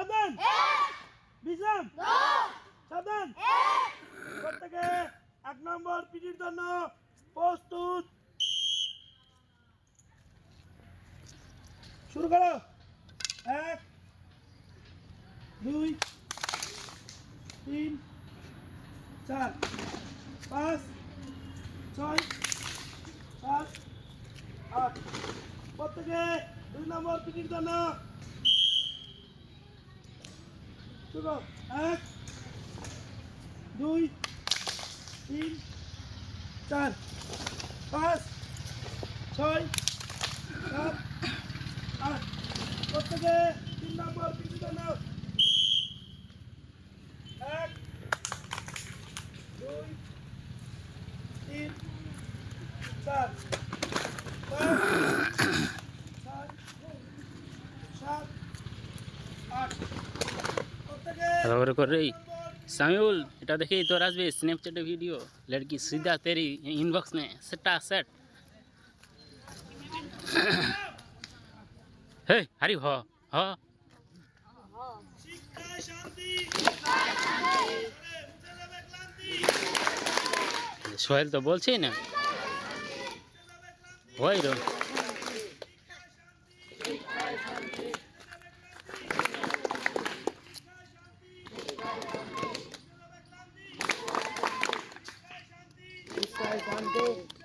সাবধান বিশ্রাম সাবধান প্রত্যেকে এক নম্বর পিটির জন্য প্রস্তুত। শুরু করো। এক দুই তিন চার পাঁচ ছয় সাত আট। প্রত্যেকে দুই নম্বর পিটির জন্য শুরু। এক, দুই, তিন, চার, পাঁচ, ছয়, সাত, আট প্রত্যেকে তিন নম্বর জন্য এক, দুই, তিন, চার, পাঁচ, ছয়, সাত, আট ভালো করে কর রে সামিউল এটা দেখেই তোর আসবে স্ন্যাপচ্যাটে ভিডিও লড়কি সিধা তেরি ইনবক্স নে সেটা সেট হে হারি হ হ সোহেল তো বলছি না হয় রো भाई शांति